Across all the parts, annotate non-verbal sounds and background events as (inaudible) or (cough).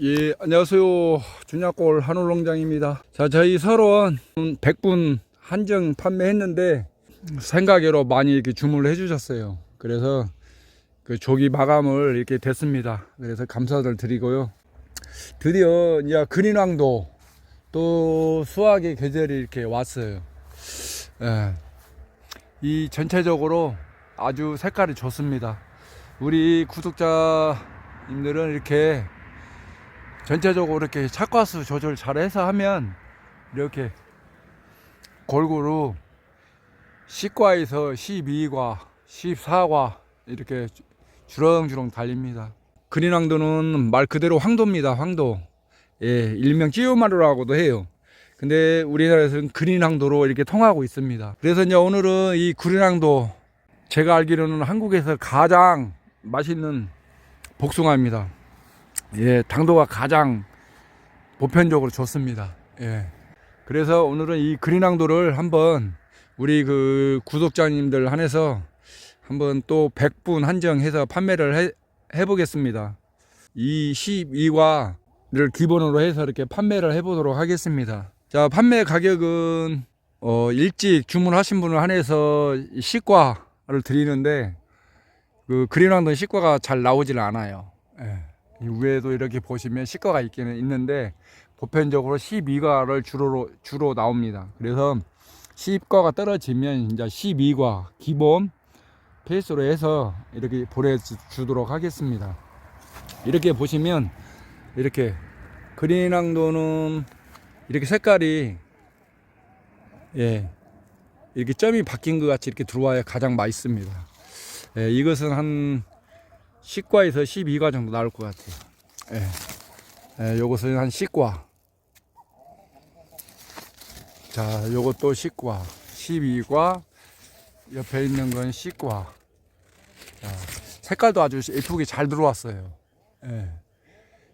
예, 안녕하세요. 준약골 한울농장입니다. 자, 저희 서론 100분 한정 판매했는데 생각외로 많이 이렇게 주문을 해주셨어요. 그래서 그 조기 마감을 이렇게 됐습니다. 그래서 감사들 드리고요. 드디어 이제 근인왕도 또 수확의 계절이 이렇게 왔어요. 예. 이 전체적으로 아주 색깔이 좋습니다. 우리 구독자님들은 이렇게 전체적으로 이렇게 착과수 조절 잘 해서 하면 이렇게 골고루 10과에서 12과, 14과 이렇게 주렁주렁 달립니다. 근인황도는 말 그대로 황도입니다. 황도. 예, 일명 찌우마루라고도 해요. 근데 우리나라에서는 근인황도로 이렇게 통하고 있습니다. 그래서 이제 오늘은 이 근인황도 제가 알기로는 한국에서 가장 맛있는 복숭아입니다. 예, 당도가 가장 보편적으로 좋습니다. 예. 그래서 오늘은 이 그린항도를 한번 우리 그 구독자님들 한해서 한번 또 100분 한정해서 판매를 해, 해보겠습니다. 이 12과를 기본으로 해서 이렇게 판매를 해보도록 하겠습니다. 자, 판매 가격은 어, 일찍 주문하신 분을 한해서 10과를 드리는데 그 그린항도 식과가 잘 나오질 않아요. 예. 이 위에도 이렇게 보시면 식과가 있기는 있는데 보편적으로 12과를 주로 주로 나옵니다. 그래서 10과가 떨어지면 이제 12과 기본 페이스로 해서 이렇게 보내주도록 하겠습니다. 이렇게 보시면 이렇게 그린항도는 이렇게 색깔이 예 이렇게 점이 바뀐 것 같이 이렇게 들어와야 가장 맛있습니다. 예, 이것은 한 10과에서 12과 정도 나올 것 같아요. 예. 예, 요것은 한 10과. 자, 요것도 10과. 12과. 옆에 있는 건 10과. 자, 색깔도 아주 예쁘게 잘 들어왔어요. 예.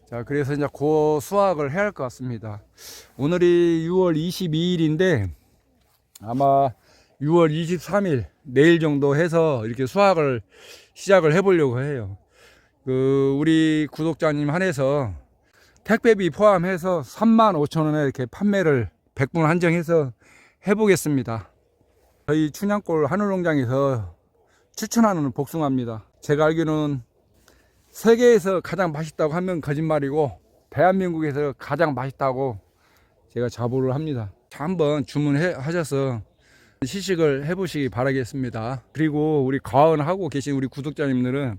자, 그래서 이제 그 수확을 해야 할 것 같습니다. 오늘이 6월 22일인데 아마 6월 23일 내일 정도 해서 이렇게 수확을 시작을 해보려고 해요. 그 우리 구독자님 한해서 택배비 포함해서 3만 5천 원에 이렇게 판매를 100분 한정해서 해보겠습니다. 저희 춘향골 한울농장에서 추천하는 복숭아입니다. 제가 알기로는 세계에서 가장 맛있다고 하면 거짓말이고 대한민국에서 가장 맛있다고 제가 자부를 합니다. 자, 한번 주문해 하셔서 시식을 해보시기 바라겠습니다. 그리고 우리 과언하고 계신 우리 구독자님들은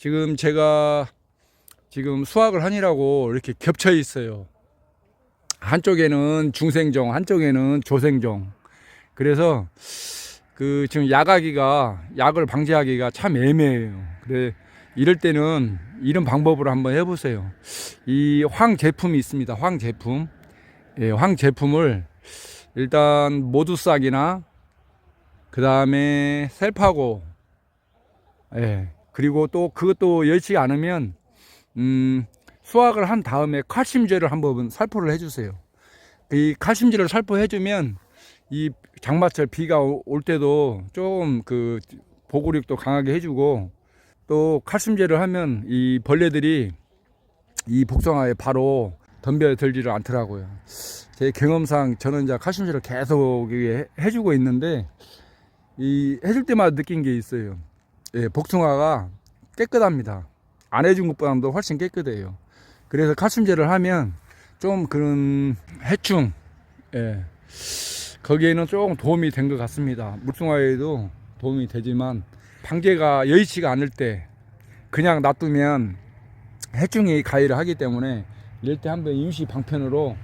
지금 제가 지금 수확을 하니라고 이렇게 겹쳐 있어요. 한쪽에는 중생종, 한쪽에는 조생종. 그래서 그 지금 약하기가 약을 방지하기가 참 애매해요. 그래 이럴 때는 이런 방법으로 한번 해보세요. 이 황 제품이 있습니다. 황 제품, 예, 황 제품을 일단 모두싹이나 그 다음에 셀파고 예 그리고 또 그것도 여의치 않으면 음 수확을 한 다음에 칼슘제를 한번 살포를 해주세요 이 칼슘제를 살포해주면 이 장마철 비가 올 때도 조금 그 보고력도 강하게 해주고 또 칼슘제를 하면 이 벌레들이 이 복숭아에 바로 덤벼들지를 않더라고요. 제 경험상 저는 이제 칼슘제를 계속 해주고 있는데 이 해줄 때마다 느낀 게 있어요. 예, 복숭아가 깨끗합니다. 안 해준 것보다도 훨씬 깨끗해요. 그래서 칼슘제를 하면 좀 그런 해충, 예, 거기에는 조금 도움이 된 것 같습니다. 물숭아에도 도움이 되지만 방제가 여의치가 않을 때 그냥 놔두면 해충이 가해를 하기 때문에 이럴 때 한번 임시 방편으로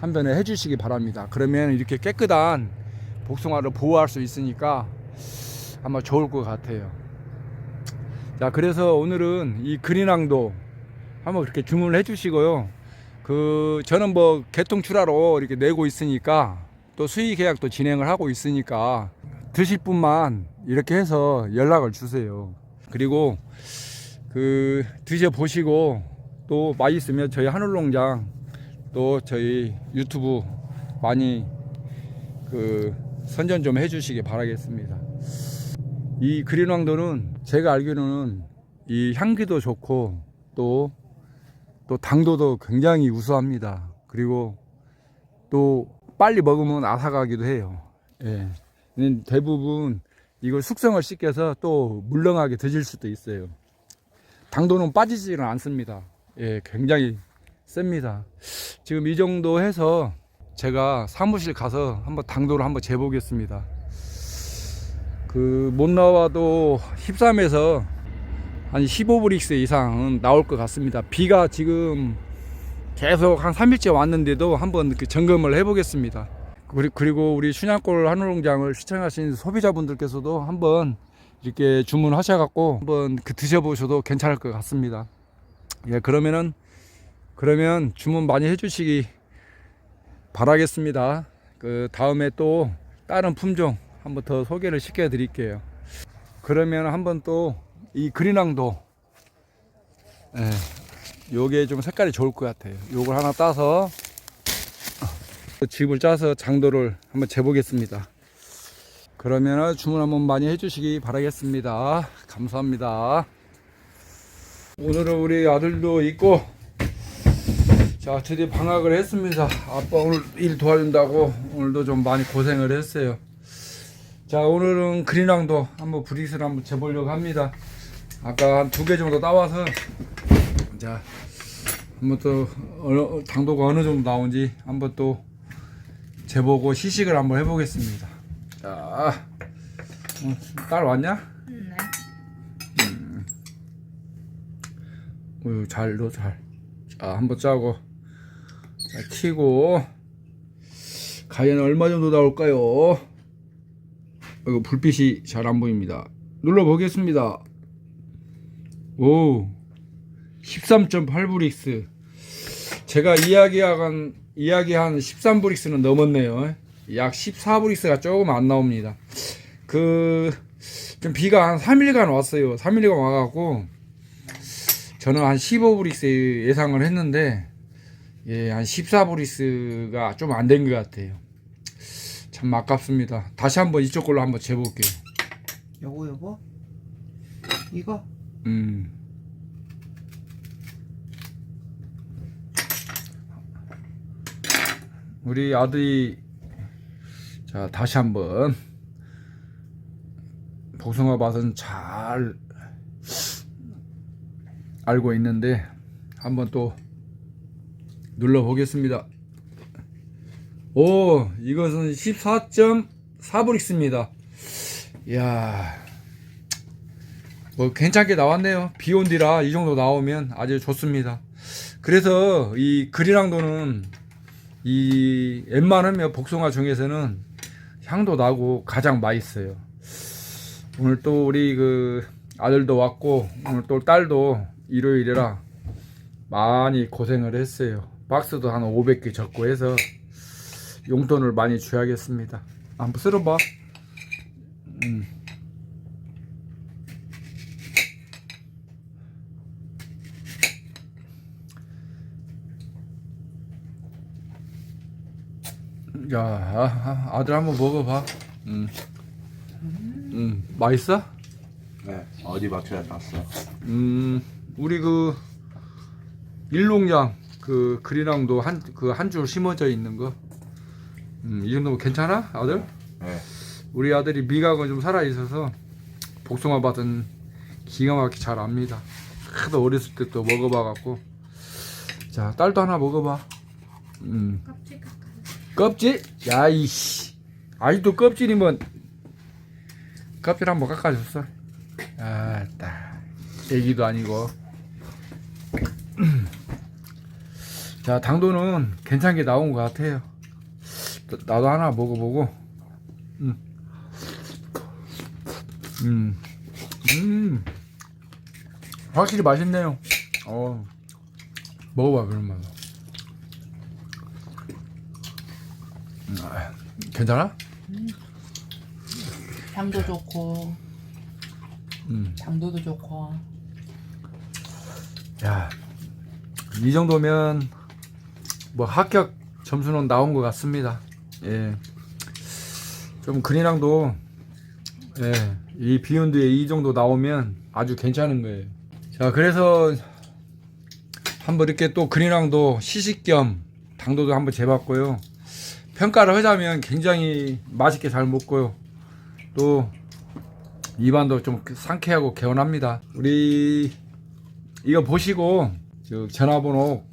한 번에 해주시기 바랍니다. 그러면 이렇게 깨끗한 복숭아를 보호할 수 있으니까 아마 좋을 것 같아요. 자, 그래서 오늘은 이 그린항도 한번 그렇게 주문을 해주시고요. 그 저는 뭐 개통 출하로 이렇게 내고 있으니까 또 수의 계약도 진행을 하고 있으니까 드실 분만 이렇게 해서 연락을 주세요. 그리고 그 드셔 보시고 또 맛있으면 저희 하늘농장 또 저희 유튜브 많이 그 선전 좀 해주시기 바라겠습니다. 이 그린왕도는 제가 알기로는 이 향기도 좋고 또 또 당도도 굉장히 우수합니다. 그리고 또 빨리 먹으면 아삭하기도 해요. 예. 대부분 이걸 숙성을 시켜서 또 물렁하게 드실 수도 있어요. 당도는 빠지지는 않습니다. 예, 굉장히 셉니다. 지금 이 정도 해서 제가 사무실 가서 한번 당도를 한번 재보겠습니다. 그 못 나와도 13에서 한 15브릭스 이상은 나올 것 같습니다. 비가 지금 계속 한 3일째 왔는데도 한번 그 점검을 해보겠습니다. 그리- 그리고 우리 춘향골 한우농장을 시청하신 소비자분들께서도 한번 이렇게 주문하셔갖고 한번 그 드셔보셔도 괜찮을 것 같습니다. 예, 그러면은 그러면 주문 많이 해주시기 바라겠습니다. 그 다음에 또 다른 품종 한번 더 소개를 시켜 드릴게요. 그러면 한번 또 이 그린왕도 예, 요게 좀 색깔이 좋을 것 같아요. 요걸 하나 따서 집을 짜서 장도를 한번 재보겠습니다. 그러면 주문 한번 많이 해주시기 바라겠습니다. 감사합니다. 오늘은 우리 아들도 있고 자 드디어 방학을 했습니다. 아빠 오늘 일 도와준다고 오늘도 좀 많이 고생을 했어요. 자 오늘은 그린왕도 한번 브릭스를 한번 재보려고 합니다. 아까 한 두 개 정도 따와서 자 한번 또 어느, 당도가 어느 정도 나온지 한번 또 재보고 시식을 한번 해보겠습니다. 자, 어, 딸 왔냐? 네. 어유 잘, 너 잘. 자, 한번 짜고 자, 키고 과연 얼마 정도 나올까요? 이거 불빛이 잘 안 보입니다. 눌러 보겠습니다. 오, 13.8브릭스. 제가 이야기한 이야기한 13브릭스는 넘었네요. 약 14브릭스가 조금 안 나옵니다. 그, 좀 비가 한 3일간 왔어요. 3일간 와갖고, 저는 한 15브릭스 예상을 했는데, 예, 한 14브릭스가 좀 안 된 것 같아요. 참 아깝습니다. 다시 한번 이쪽 걸로 한번 재볼게요. 요거 요거 이거 음. 우리 아들이 자 다시 한번 복숭아 맛은 잘 알고 있는데 한번 또 눌러 보겠습니다. 오 이것은 14.4브릭스입니다. 이야 뭐 괜찮게 나왔네요. 비온 뒤라 이 정도 나오면 아주 좋습니다. 그래서 이 그린항도는 이 웬만하면 복숭아 중에서는 향도 나고 가장 맛있어요. 오늘 또 우리 그 아들도 왔고 오늘 또 딸도 일요일이라 많이 고생을 했어요. 박스도 한 500개 적고 해서 용돈을 많이 줘야겠습니다. 한번 쓸어봐. 음. 야, 아, 아, 아들 한번 먹어봐. 음, 음, 맛있어? 네, 어디 마트에 갔어? 음, 우리 그 일농장 그 그린왕도 한 그 한 줄 심어져 있는 거. 음, 이 정도면 괜찮아, 아들? 네, 우리 아들이 미각은 좀 살아 있어서 복숭아 밭은 기가 막히게 잘 압니다. 하도 어렸을 때 또 먹어봐 갖고. 자, 딸도 하나 먹어봐. 음. 껍질 깎아 껍질? 야, 이씨. 아직도 껍질이면 껍질 한번 깎아줬어. 아, 따. 애기도 아니고. (clears throat) 자, 당도는 괜찮게 나온 것 같아요. 나- 나도 하나 먹어보고. 음. 음. 음. 확실히 맛있네요. 어. 먹어봐, 그러면. 음, 아, 괜찮아? 향도 좋고 음. 당도도 좋고 야, 이 정도면 뭐 합격 점수는 나온 것 같습니다. 예. 좀 그린랑도 예, 이 비욘드에 이 정도 나오면 아주 괜찮은 거예요. 자, 그래서 한번 이렇게 또 근이랑도 시식 겸 당도도 한번 재봤고요. 평가를 하자면 굉장히 맛있게 잘 먹고요. 또 입안도 좀 상쾌하고 개운합니다. 우리 이거 보시고 저 전화번호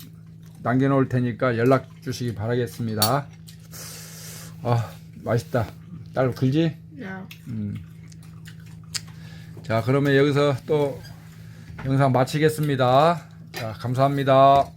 남겨놓을 테니까 연락 주시기 바라겠습니다. 아 맛있다. 딸 글지? 야. 음. 자 그러면 여기서 또 영상 마치겠습니다. 자 감사합니다.